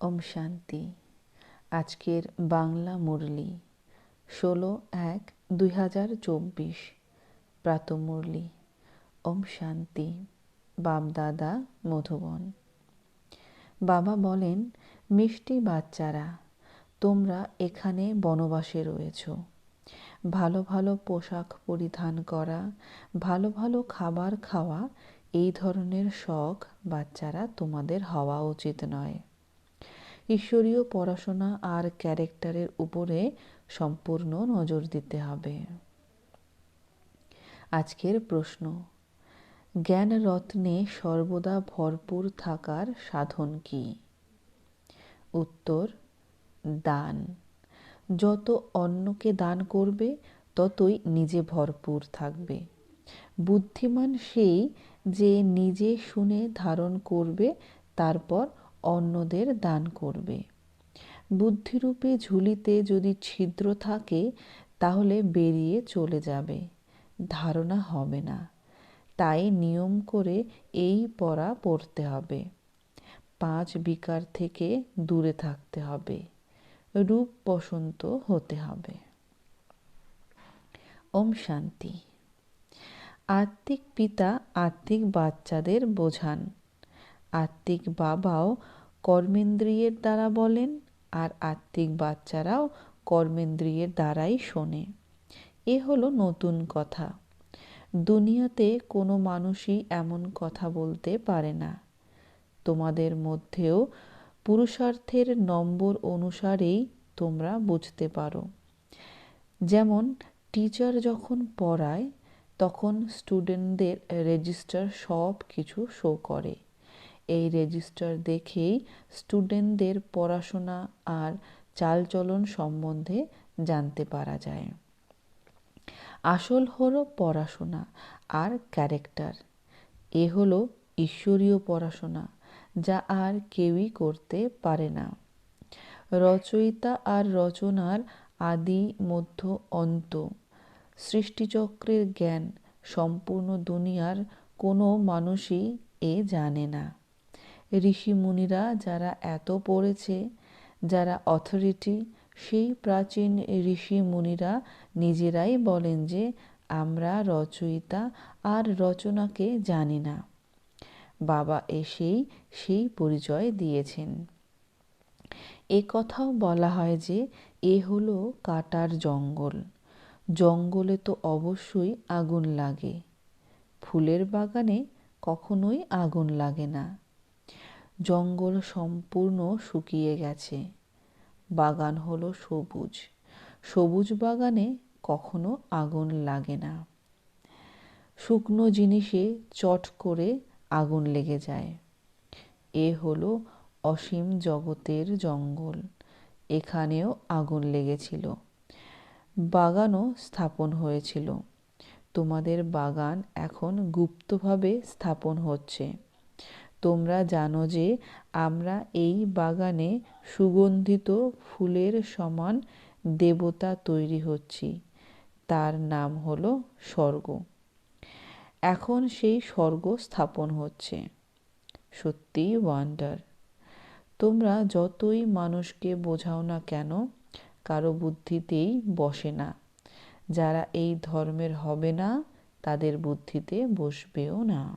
ওম শান্তি। আজকের বাংলা মুরলি, ষোলো এক দুই হাজার চব্বিশ। প্রাত প্রাতমুরলি ওম শান্তি। বাপদাদা মধুবন। বাবা বলেন, মিষ্টি বাচ্চারা, তোমরা এখানে বনবাসে রয়েছ। ভালো ভালো পোশাক পরিধান করা, ভালো ভালো খাবার খাওয়া, এই ধরনের শখ বাচ্চারা তোমাদের হওয়া উচিত নয়। ঈশ্বরীয় পড়াশোনা আর ক্যারেক্টারের উপরে সম্পূর্ণ নজর দিতে হবে। আজকের প্রশ্ন জ্ঞান রত্নে সর্বদা ভরপুর থাকার সাধন কি? উত্তর, দান। যত অন্যকে দান করবে, ততই নিজে ভরপুর থাকবে। বুদ্ধিমান সেই যে নিজে শুনে ধারণ করবে, তারপর অন্যদের দান করবে। বুদ্ধিরূপে ঝুলিতে যদি ছিদ্র থাকে, তাহলে বেরিয়ে চলে যাবে। ধারণা হবে না। তাই নিয়ম করে এই পড়া পড়তে হবে। পাঁচ বিকার থেকে দূরে থাকতে হবে। রূপ বসন্ত হতে হবে। ওম শান্তি। আত্মিক পিতা আত্মিক বাচ্চাদের বোঝান। আত্মিক বাবাও কর্মেন্দ্রিয়ের দ্বারা বলেন আর আত্মিক বাচ্চারাও কর্মেন্দ্রিয়ের দ্বারাই শোনে। এ হলো নতুন কথা। দুনিয়াতে কোনো মানুষই এমন কথা বলতে পারে না। তোমাদের মধ্যেও পুরুষার্থের নম্বর অনুসারেই তোমরা বুঝতে পারো। যেমন টিচার যখন পড়ায়, তখন স্টুডেন্টদের রেজিস্টার সব কিছু শো করে। এই রেজিস্টার দেখেই স্টুডেন্টদের পড়াশোনা আর চালচলন সম্বন্ধে জানতে পারা যায়। আসল হলো পড়াশোনা আর ক্যারেক্টার এ হলো ঈশ্বরীয় পড়াশোনা, যা আর কেউই করতে পারে না। রচয়িতা আর রচনার আদি মধ্য অন্ত। সৃষ্টিচক্রের জ্ঞান সম্পূর্ণ দুনিয়ার কোনো মানুষই এ জানে না। ঋষি মুনিরা যারা এত পড়েছে, যারা অথরিটি সেই প্রাচীন ঋষি মুনিরা নিজেরাই বলেন যে আমরা রচয়িতা আর রচনাকে জানি না। বাবা এসেই সেই পরিচয় দিয়েছেন। এ কথাও বলা হয় যে এ হলো কাটার জঙ্গল। জঙ্গলে তো অবশ্যই আগুন লাগে। ফুলের বাগানে কখনোই আগুন লাগে না। জঙ্গল সম্পূর্ণ শুকিয়ে গেছে। বাগান হলো সবুজ। সবুজ বাগানে কখনো আগুন লাগে না। শুকনো জিনিসে চট করে আগুন লেগে যায়। এ হলো অসীম জগতের জঙ্গল। এখানেও আগুন লেগেছিল। বাগানও স্থাপন হয়েছিল। তোমাদের বাগান এখন গুপ্তভাবে স্থাপন হচ্ছে। তোমরা জানো যে আমরা এই বাগানে সুগন্ধিত ফুলের সমান দেবতা তৈরি হচ্ছি। তার নাম হলো স্বর্গ। এখন সেই স্বর্গ স্থাপন হচ্ছে। সত্যি ওয়ান্ডার তোমরা যতই মানুষকে বোঝাও না কেন, কারও বুদ্ধিতেই বসে না। যারা এই ধর্মের হবে না, তাদের বুদ্ধিতে বসবেও না।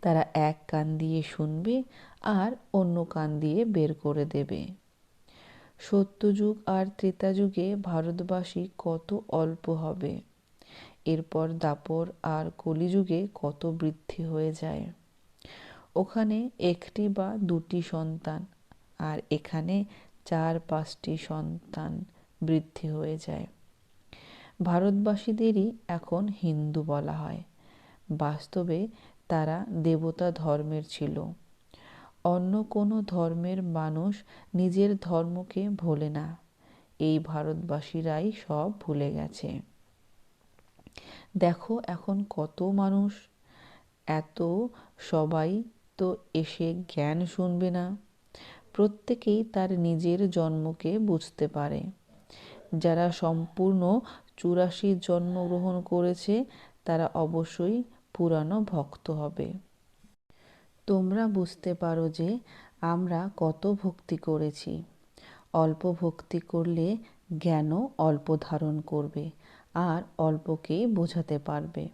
তারা এক কান দিয়ে শুনবে আর অন্য কান দিয়ে বের করে দেবে। সত্যযুগ আর ত্রেতাযুগে ভারতবাসী কত অল্প হবে। এরপর দাপর আর কলিযুগে কত বৃদ্ধি হয়ে যায়। ওখানে একটি বা দুটি সন্তান আর এখানে চার পাঁচটি সন্তান বৃদ্ধি হয়ে যায়। ভারতবাসীদেরই এখন হিন্দু বলা হয়। বাস্তবে তারা দেবতা ধর্মের ছিল। অন্য কোনো ধর্মের মানুষ নিজের ধর্মকে ভোলে না। এই ভারতবাসীরাই সব ভুলে গেছে। দেখো এখন কত মানুষ, এত সবাই তো এসে জ্ঞান শুনবে না। প্রত্যেকেই তার নিজের জন্মকে বুঝতে পারে। যারা সম্পূর্ণ চুরাশি জন্মগ্রহণ করেছে, তারা অবশ্যই পুরানো ভক্ত হবে। তোমরা বুঝতে পারো যে আমরা কত ভক্তি করেছি। অল্প ভক্তি করলে জ্ঞানও অল্প ধারণ করবে, আর অল্পকেই বোঝাতে পারবে।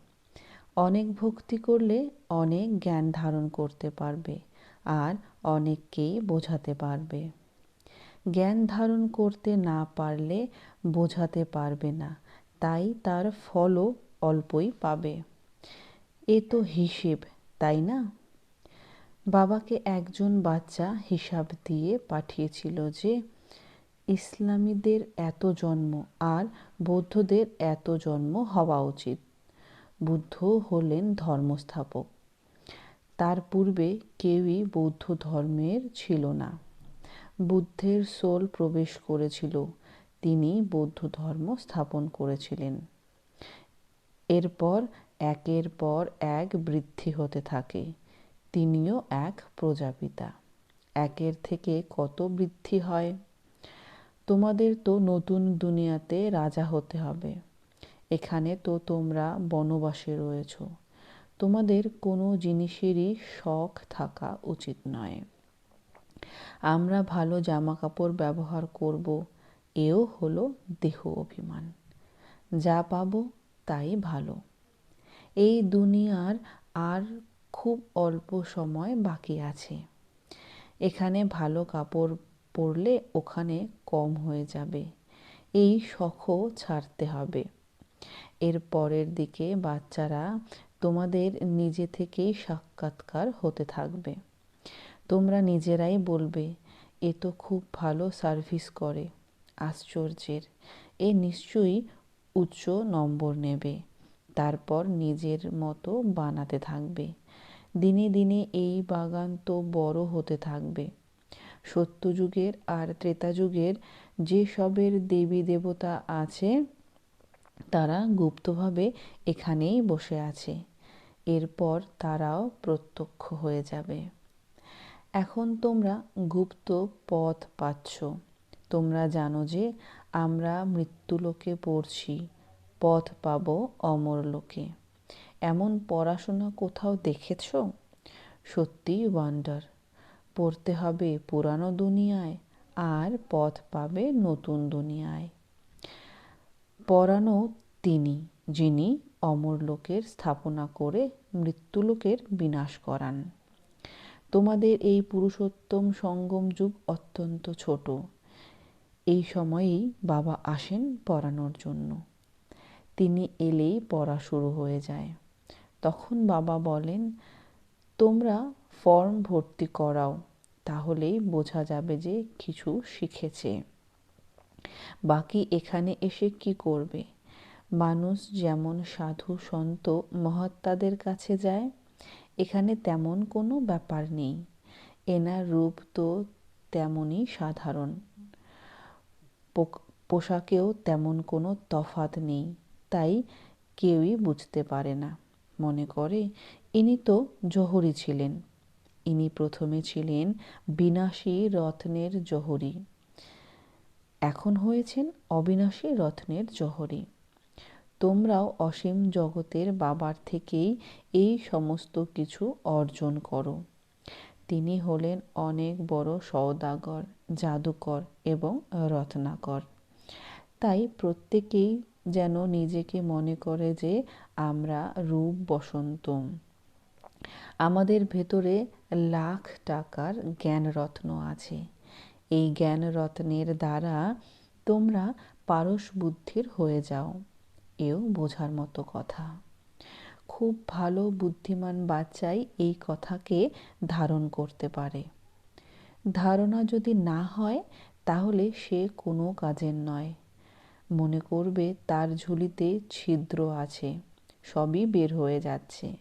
অনেক ভক্তি করলে অনেক জ্ঞান ধারণ করতে পারবে, আর অনেককেই বোঝাতে পারবে। জ্ঞান ধারণ করতে না পারলে বোঝাতে পারবে না, তাই তার ফলও অল্পই পাবে। এ তো হিসেব, তাই না? বাবাকে একজন বাচ্চা হিসাব দিয়ে পাঠিয়েছিল যে, ইসলামীদের এত জন্ম আর বৌদ্ধদের এত জন্ম হওয়া উচিত। বুদ্ধ হলেন ধর্মস্থাপক। তার পূর্বে কেউই বৌদ্ধ ধর্মের ছিল না। বুদ্ধের সোল প্রবেশ করেছিল। তিনি বৌদ্ধ ধর্ম স্থাপন করেছিলেন। এরপর একের পর এক বৃদ্ধি হতে থাকে, তিনিও এক প্রজাপিতা। একের থেকে কত বৃদ্ধি হয়? তোমাদের তো নতুন দুনিয়াতে রাজা হতে হবে। এখানে তো তোমরা বনবাসে রয়েছ। তোমাদের কোনো জিনিসেরই শখ থাকা উচিত নয়। আমরা ভালো জামা কাপড় ব্যবহার করব, এও হলো দেহ অভিমান। যা পাবো তাই ভালো। এই দুনিয়ার আর খুব অল্প সময় বাকি আছে। এখানে ভালো কাপড় পরলে ওখানে কম হয়ে যাবে। এই শখও ছাড়তে হবে। এর পরের দিকে বাচ্চারা তোমাদের নিজে থেকেই সাক্ষাৎকার হতে থাকবে। তোমরা নিজেরাই বলবে, এ তো খুব ভালো সার্ভিস করে। আশ্চর্যের। এ নিশ্চয়ই উচ্চ নম্বর নেবে। তারপর নিজের মতো বানাতে থাকবে। দিনে দিনে এই বাগান তো বড় হতে থাকবে। সত্যযুগের আর ত্রেতাযুগের যে সবের দেবী দেবতা আছে, তারা গুপ্তভাবে এখানেই বসে আছে। এরপর তারাও প্রত্যক্ষ হয়ে যাবে। এখন তোমরা গুপ্ত পথ পাচ্ছ। তোমরা জানো যে আমরা মৃত্যুলোকে পড়ছি। পথ পাব অমরলোকে এমন পড়াশোনা কোথাও দেখেছ? সত্যি ওয়ান্ডার পড়তে হবে পুরানো দুনিয়ায়, আর পথ পাবে নতুন দুনিয়ায়। পড়ানো তিনি, যিনি অমরলোকের স্থাপনা করে মৃত্যুলোকের বিনাশ করান। তোমাদের এই পুরুষোত্তম সঙ্গম যুগ অত্যন্ত ছোট। এই সময়েই বাবা আসেন পড়ানোর জন্য। তিনি এলেই পড়া শুরু হয়ে যায়। তখন বাবা বলেন, তোমরা ফর্ম ভর্তি করাও, তাহলেই বোঝা যাবে যে কিছু শিখেছে। বাকি এখানে এসে কি করবে? মানুষ যেমন সাধু সন্ত মহাত্মাদের কাছে যায়, এখানে তেমন কোনো ব্যাপার নেই। এনার রূপ তো তেমনই সাধারণ। পোশাকেও তেমন কোনো তফাত নেই। তাই কেউই বুঝতে পারে না। মনে করে, ইনি তো জহরি ছিলেন। ইনি প্রথমে ছিলেন বিনাশী রত্নের জহরি। এখন হয়েছেন অবিনাশী রত্নের জহরি। তোমরাও অসীম জগতের বাবার থেকেই এই সমস্ত কিছু অর্জন করো। তিনি হলেন অনেক বড় সওদাগর, জাদুকর এবং রত্নাকর। তাই প্রত্যেকেই যেন নিজেকে মনে করে যে আমরা রূপ বসন্ত আমাদের ভেতরে লাখ টাকার জ্ঞান রত্ন আছে। এই জ্ঞান রত্নের দ্বারা তোমরা পারস বুদ্ধির হয়ে যাও, এও বোঝার মতো কথা। খুব ভালো বুদ্ধিমান বাচ্চাই এই কথাকে ধারণ করতে পারে। ধারণা যদি না হয়, তাহলে সে কোনো কাজের নয়। মনে করবে তার ঝুলিতে ছিদ্র আছে, সবই বের হয়ে যাচ্ছে।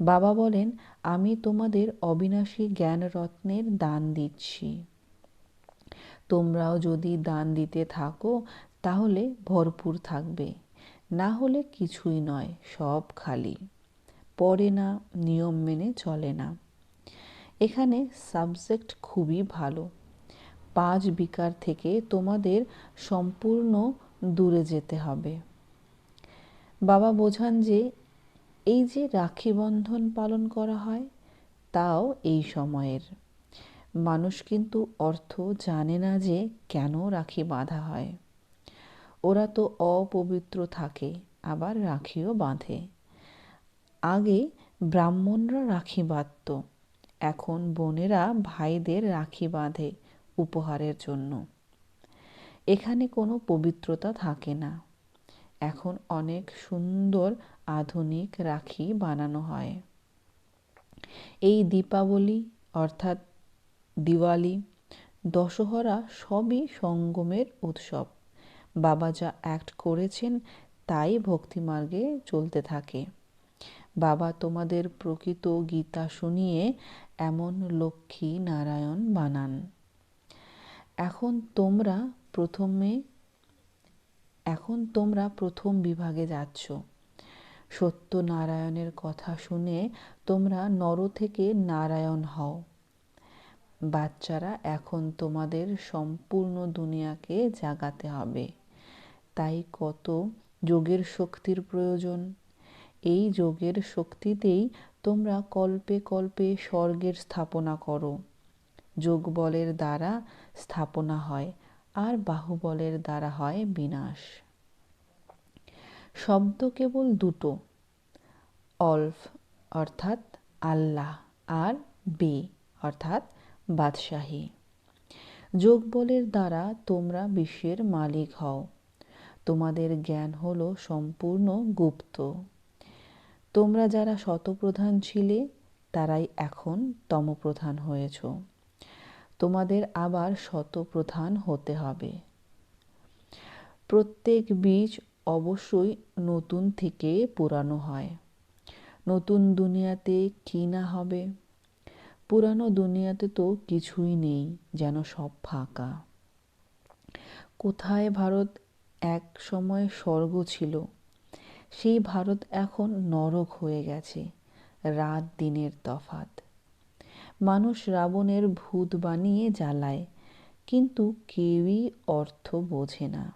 বাবা বলেন, আমি তোমাদের অবিনাশী জ্ঞান রত্নের দান দিচ্ছি। তোমরাও যদি দান দিতে থাকো, তাহলে ভরপুর থাকবে। না হলে কিছুই নয়, সব খালি। পড়ে না, নিয়ম মেনে চলে না। এখানে সাবজেক্ট খুবই ভালো। পাঁচ বিকার থেকে তোমাদের সম্পূর্ণ দূরে যেতে হবে। বাবা বোঝান যে এই যে রাখি বন্ধন পালন করা হয়, তাও এই সময়ের। মানুষ কিন্তু অর্থ জানে না যে কেন রাখি বাঁধা হয়। ওরা তো অপবিত্র থাকে, আবার রাখিও বাঁধে। আগে ব্রাহ্মণরা রাখি বাঁধত, এখন বোনেরা ভাইদের রাখি বাঁধে। উপহারের জন্য। এখানে কোনো পবিত্রতা থাকে না। এখন অনেক সুন্দর আধুনিক রাখি বানানো হয়। এই দীপাবলি, অর্থাৎ দিওয়ালি, দশহরা সবই সঙ্গমের উৎসব। বাবা যা অ্যাক্ট করেছেন তাই ভক্তিমার্গে চলতে থাকে। বাবা তোমাদের প্রকৃত গীতা শুনিয়ে এমন লক্ষ্মী নারায়ণ বানান। এখন তোমরা প্রথমে, এখন তোমরা প্রথম বিভাগে যাচ্ছ। সত্যনারায়ণের কথা শুনে তোমরা নর থেকে নারায়ণ হও। বাচ্চারা এখন তোমাদের সম্পূর্ণ দুনিয়াকে জাগাতে হবে। তাই কত যোগের শক্তির প্রয়োজন। এই যোগের শক্তিতেই তোমরা কল্পে কল্পে স্বর্গের স্থাপনা করো। যোগ বলের দ্বারা স্থাপনা হয় আর বাহুবলের দ্বারা হয় বিনাশ। শব্দ কেবল দুটো, অল্ফ অর্থাৎ আল্লাহ আর বে অর্থাৎ বাদশাহী। যোগ বলের দ্বারা তোমরা বিশ্বের মালিক হও। তোমাদের জ্ঞান হলো সম্পূর্ণ গুপ্ত। তোমরা যারা শতপ্রধান ছিলে, তারাই এখন তমপ্রধান হয়েছ। তোমাদের আবার শতপ্রধান হতে হবে। প্রত্যেক বীজ অবশ্যই নতুন থেকে পুরানো হয়। নতুন দুনিয়াতে কী না হবে? পুরানো দুনিয়াতে তো কিছুই নেই, যেন সব ফাঁকা। কোথায় ভারত এক সময় স্বর্গ ছিল? সেই ভারত এখন নরক হয়ে গেছে, রাত দিনের তফাত মানুষ রাবণের ভূত বানিয়ে জ্বালায়, কিন্তু কেউই অর্থ বোঝে না।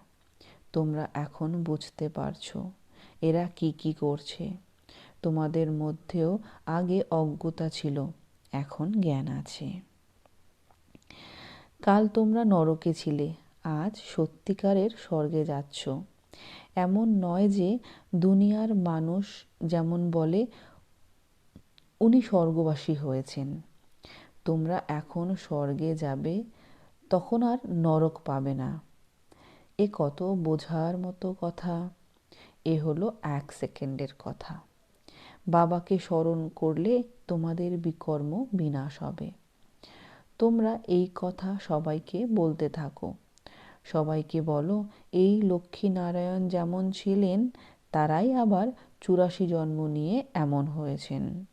তোমরা এখন বুঝতে পারছ, এরা কি কি করছে। তোমাদের মধ্যেও আগে অজ্ঞতা ছিল, এখন জ্ঞান আছে। কাল তোমরা নরকে ছিলে, আজ সত্যিকারের স্বর্গে যাচ্ছ। এমন নয় যে দুনিয়ার মানুষ যেমন বলে, উনি স্বর্গবাসী হয়েছেন। তোমরা এখন স্বর্গে যাবে, তখন আর নরক পাবে না। এ কত বোঝার মতো কথা। এ হলো এক সেকেন্ডের কথা। বাবাকে স্মরণ করলে তোমাদের বিকর্ম বিনাশ হবে। তোমরা এই কথা সবাইকে বলতে থাকো। সবাইকে বলো, এই লক্ষ্মীনারায়ণ যেমন ছিলেন, তারাই আবার চুরাশি জন্ম নিয়ে এমন হয়েছেন।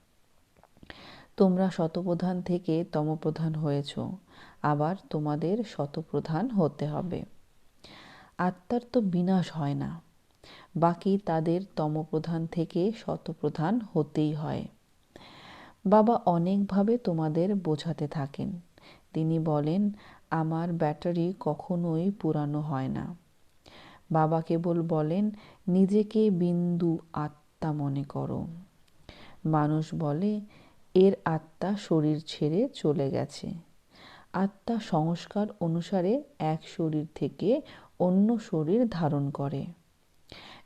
তোমরা শতপ্রধান থেকে তমপ্রধান হয়েছ, আবার তোমাদের শতপ্রধান হতে হবে। আত্মার তো বিনাশ হয় না, বাকি তাদের তমপ্রধান থেকে শতপ্রধান হতেই হয়। বাবা অনেকভাবে তোমাদের বোঝাতে থাকেন। তিনি বলেন, আমার ব্যাটারি কখনোই পুরানো হয় না। বাবা কেবল বলেন, নিজেকে বিন্দু আত্মা মনে করো। মানুষ বলে এর আত্মা শরীর ছেড়ে চলে গেছে। আত্মা সংস্কার অনুসারে এক শরীর থেকে অন্য শরীর ধারণ করে।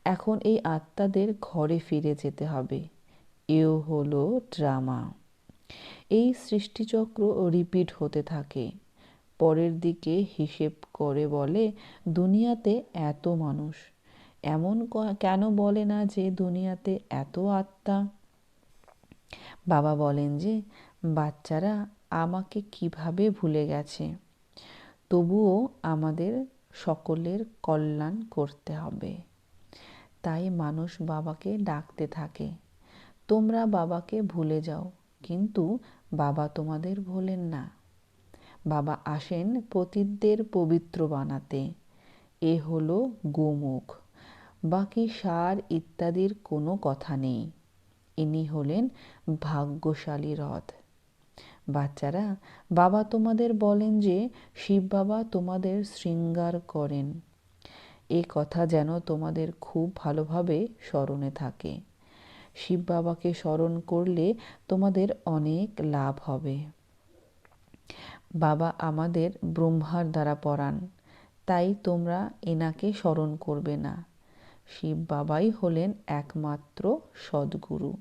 এখন এই আত্মাদের ঘরে ফিরে যেতে হবে। এও হলো ড্রামা। এই সৃষ্টিচক্র রিপিট হতে থাকে। পরের দিকে হিসেব করে বলে, দুনিয়াতে এত মানুষ। এমন কেন বলে না যে দুনিয়াতে এত আত্মা? বাবা বলেন যে, বাচ্চারা আমাকে কীভাবে ভুলে গেছে? তবুও আমাদের সকলের কল্যাণ করতে হবে। তাই মানুষ বাবাকে ডাকতে থাকে। তোমরা বাবাকে ভুলে যাও, কিন্তু বাবা তোমাদের ভোলেন না। বাবা আসেন পতিতদের পবিত্র বানাতে। এ হলো গোমুখ। বাকি সার ইত্যাদির কোনো কথা নেই। ইনি হলেন ভাগ্যশালী রথ। বাচ্চারা, বাবা তোমাদের বলেন যে, শিব বাবা তোমাদের শৃঙ্গার করেন। এ কথা যেন তোমাদের খুব ভালোভাবে স্মরণে থাকে। শিব বাবাকে স্মরণ করলে তোমাদের অনেক লাভ হবে। বাবা আমাদের ব্রহ্মার দ্বারা পড়ান তাই তোমরা এনাকে স্মরণ করবে না। শিব বাবাই হলেন একমাত্র সদ্গুরু।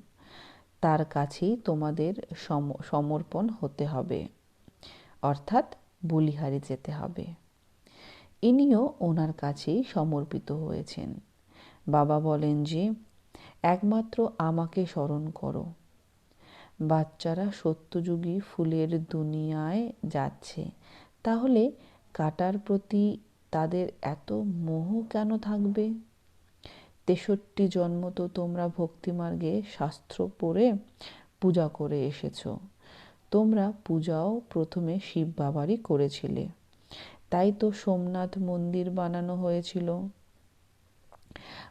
তার কাছেই তোমাদের সমর্পণ হতে হবে। অর্থাৎ বলিহারি যেতে হবে। ইনিও ওনার কাছেই সমর্পিত হয়েছেন। বাবা বলেন যে, একমাত্র আমাকে স্মরণ করো। বাচ্চারা সত্যযুগী ফুলের দুনিয়ায় যাচ্ছে। তাহলে কাটার প্রতি তাদের এত মোহ কেন থাকবে? তেষট্টি জন্ম তো তোমরা ভক্তিমার্গে শাস্ত্র পড়ে পূজা করে এসেছ। তোমরা পূজাও প্রথমে শিব বাবারই করেছিলে। তাই তো সোমনাথ মন্দির বানানো হয়েছিল।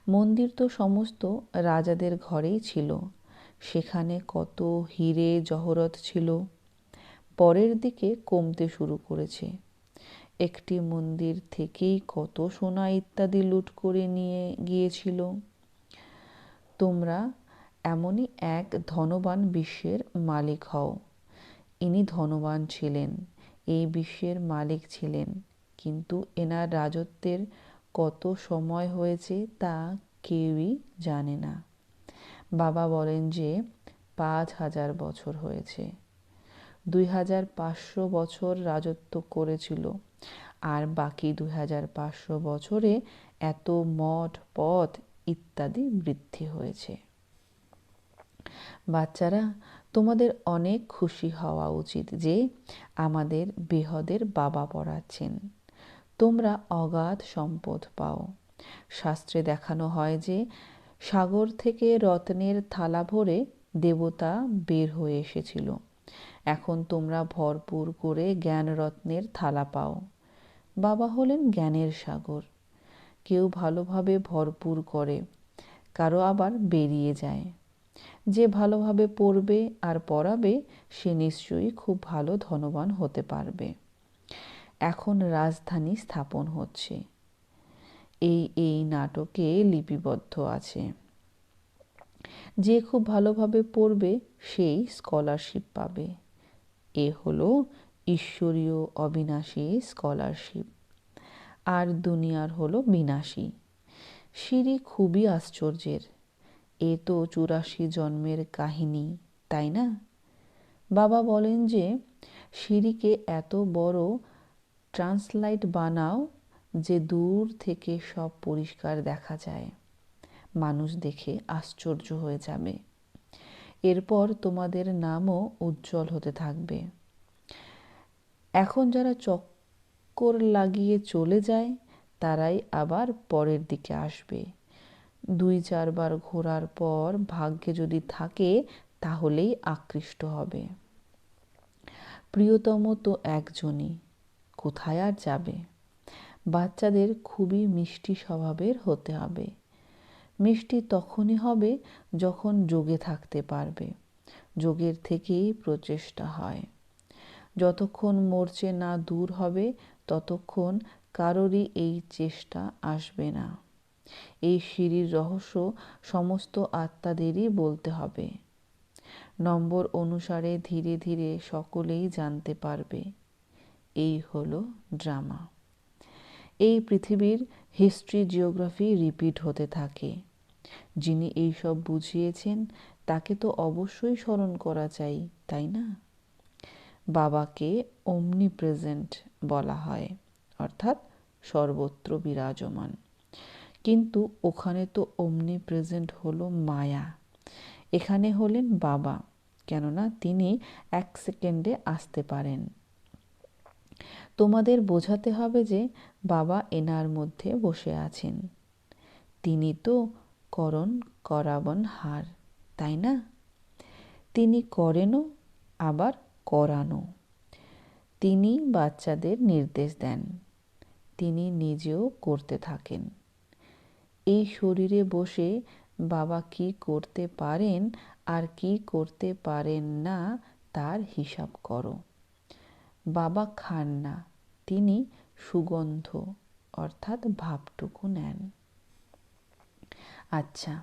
মন্দির তো সমস্ত রাজাদের ঘরেই ছিল। সেখানে কত হিরে জহরত ছিল। পরের দিকে কমতে শুরু করেছে। একটি মন্দির থেকেই কত সোনা ইত্যাদি লুট করে নিয়ে গিয়েছিল। তোমরা এমনই এক ধনবান বিশ্বের মালিক হও। ইনি ধনবান ছিলেন, এই বিশ্বের মালিক ছিলেন। কিন্তু এনার রাজত্বের কত সময় হয়েছে তা কেউই জানে না। বাবা বলেন যে পাঁচ হাজার বছর হয়েছে। দুই হাজার পাঁচশো বছর রাজত্ব করেছিল। আর বাকি দুই হাজার পাঁচশো বছরে এত মঠ, পথ ইত্যাদি বৃদ্ধি হয়েছে। বাচ্চারা, তোমাদের অনেক খুশি হওয়া উচিত যে আমাদের বেহদের বাবা পড়াচ্ছেন। তোমরা অগাধ সম্পদ পাও। শাস্ত্রে দেখানো হয় যে সাগর থেকে রত্নের থালা ভরে দেবতা বের হয়ে এসেছিল। এখন তোমরা ভরপুর করে জ্ঞান রত্নের থালা পাও। বাবা হলেন জ্ঞানের সাগর। কেউ ভালোভাবে ভরপুর করে, কারও আবার বেরিয়ে যায়। যে ভালোভাবে পড়বে আর পড়াবে, সে নিশ্চয়ই খুব ভালো ধনবান হতে পারবে। এখন রাজধানী স্থাপন হচ্ছে। এই এই নাটকে লিপিবদ্ধ আছে। যে খুব ভালোভাবে পড়বে, সেই স্কলারশিপ পাবে। এ হলো ঈশ্বরীয় অবিনাশী স্কলারশিপ আর দুনিয়ার হলো বিনাশী। সিঁড়ি খুবই আশ্চর্যের। এ তো চুরাশি জন্মের কাহিনী, তাই না? বাবা বলেন যে, সিঁড়িকে এত বড় ট্রান্সলাইট বানাও যে দূর থেকে সব পরিষ্কার দেখা যায়। মানুষ দেখে আশ্চর্য হয়ে যাবে। এরপর তোমাদের নামও উজ্জ্বল হতে থাকবে। এখন যারা চক্কর লাগিয়ে চলে যায়, তারাই আবার পরের দিকে আসবে। দুই চারবার ঘোরার পর ভাগ্যে যদি থাকে, তাহলেই আকৃষ্ট হবে। প্রিয়তম তো একজনই, কোথায় আর যাবে? বাচ্চাদের খুবই মিষ্টি স্বভাবের হতে হবে। মিষ্টি তখনই হবে যখন যোগে থাকতে পারবে। যোগের থেকেই প্রচেষ্টা হয়। যতক্ষণ মরচে না দূর হবে, ততক্ষণ কারোরই এই চেষ্টা আসবে না। এই সিঁড়ির রহস্য সমস্ত আত্মাদেরই বলতে হবে। নম্বর অনুসারে ধীরে ধীরে সকলেই জানতে পারবে। এই হলো ড্রামা। এই পৃথিবীর হিস্ট্রি জিওগ্রাফি রিপিট হতে থাকে। যিনি এইসব বুঝিয়েছেন, তাকে তো অবশ্যই স্মরণ করা চাই, তাই না? বাবাকে অমনি প্রেজেন্ট বলা হয়, অর্থাৎ সর্বত্র বিরাজমান। কিন্তু ওখানে তো অমনি প্রেজেন্ট হলো মায়া। এখানে হলেন বাবা, কেননা তিনি এক সেকেন্ডে আসতে পারেন। তোমাদের বোঝাতে হবে যে বাবা এনার মধ্যে বসে আছেন। তিনি তো করণ করাবন হার, তাই না? তিনি করেনও, আবার করানো তিনি বাচ্চাদের নির্দেশ দেন। তিনি নিজেও করতে থাকেন। এই শরীরে বসে বাবা কি করতে পারেন আর কি করতে পারেন না, তার হিসাব করো। বাবা খান না, তিনি সুগন্ধ, অর্থাৎ ভাবটুকু নেন। আচ্ছা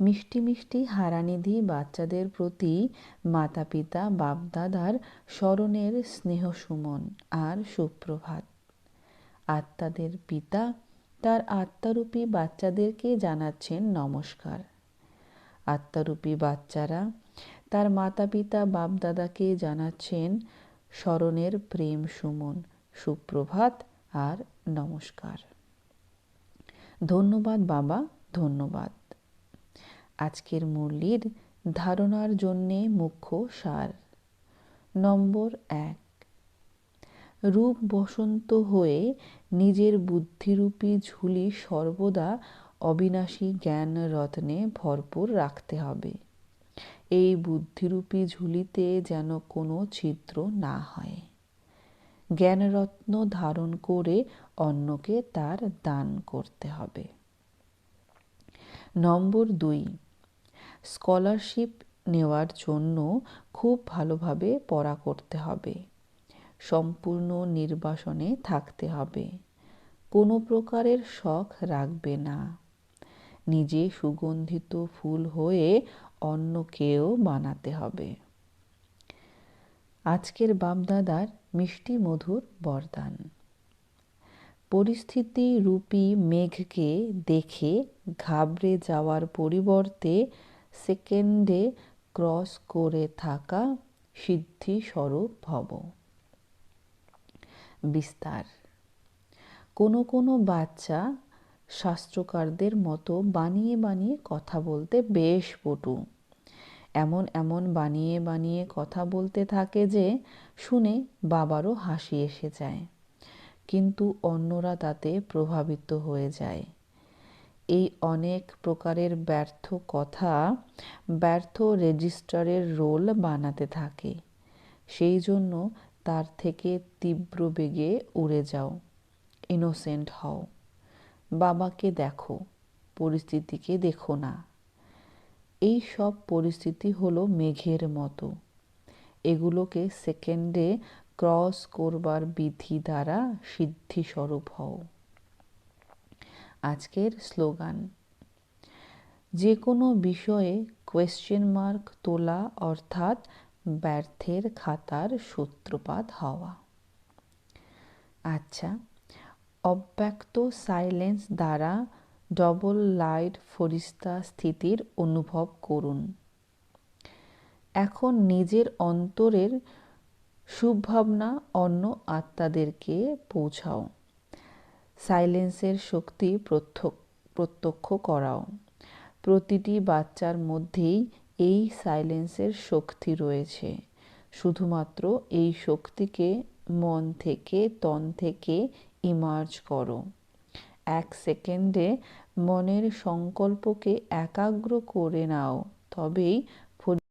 মিষ্টি মিষ্টি হারানিধি বাচ্চাদের প্রতি মাতা পিতা বাপদাদার স্মরণের স্নেহ সুমন আর সুপ্রভাত। আত্মাদের পিতা তার আত্মারূপী বাচ্চাদেরকে জানাচ্ছেন নমস্কার। আত্মারূপী বাচ্চারা তার মাতা পিতা বাপদাদাকে জানাচ্ছেন স্মরণের প্রেম সুমন, সুপ্রভাত আর নমস্কার। ধন্যবাদ বাবা, ধন্যবাদ। আজকের মুরলির ধারণার জন্যে মুখ্য সার। নম্বর এক, রূপ বসন্ত হয়ে নিজের বুদ্ধিরূপী ঝুলি সর্বদা অবিনাশী জ্ঞান রত্নে ভরপুর রাখতে হবে। এই বুদ্ধিরূপী ঝুলিতে যেন কোনো ছিদ্র না হয়। জ্ঞানরত্ন ধারণ করে অন্যকে তার দান করতে হবে। নম্বর দুই, স্কলারশিপ নেওয়ার জন্য খুব ভালোভাবে পড়া করতে হবে। সম্পূর্ণ নির্বাসনে থাকতে হবে। কোনো প্রকারের শখ রাখবে না। নিজে সুগন্ধিত ফুল হয়ে অন্যকেও বানাতে হবে। আজকের বাপদাদার মিষ্টি মধুর বরদান। পরিস্থিতি রূপী মেঘকে দেখে ঘাবড়ে যাওয়ার পরিবর্তে সেকেন্ডে ক্রস করে থাকা সিদ্ধি স্বরূপ ভব। বিস্তার। কোনো কোনো বাচ্চা শাস্ত্রকারদের মতো বানিয়ে বানিয়ে কথা বলতে বেশ পটু। এমন এমন বানিয়ে বানিয়ে কথা বলতে থাকে যে শুনে বাবারও হাসি এসে যায়। কিন্তু অন্যরা তাতে প্রভাবিত হয়ে যায়। এই অনেক প্রকারের ব্যর্থ কথা ব্যর্থ রেজিস্টারের রোল বানাতে থাকে। সেই জন্য তার থেকে তীব্র বেগে উড়ে যাও। ইনোসেন্ট হও। বাবাকে দেখো, পরিস্থিতিকে দেখো না। এই সব পরিস্থিতি হলো মেঘের মতো। এগুলোকে সেকেন্ডে ক্রস করবার বিধি দ্বারা সিদ্ধিস্বরূপ হও। আজকের স্লোগান, যে কোনো বিষয়ে কোয়েশ্চেন মার্ক তোলা অর্থাৎ ব্যর্থের খাতার সূত্রপাত হওয়া। আচ্ছা অব্যক্ত সাইলেন্স দ্বারা ডবল লাইট ফরিস্তা স্থিতির অনুভব করুন। এখন নিজের অন্তরের সুভাবনা অন্য আত্মাদেরকে পৌঁছাও। সাইলেন্সের শক্তি প্রত্যক্ষ করাও। প্রতিটি বাচ্চার মধ্যেই এই সাইলেন্সের শক্তি রয়েছে। শুধুমাত্র এই শক্তিকে মন থেকে, তন থেকে ইমার্জ করো। এক সেকেন্ডে মনের সংকল্পকে একাগ্র করে নাও। তবেই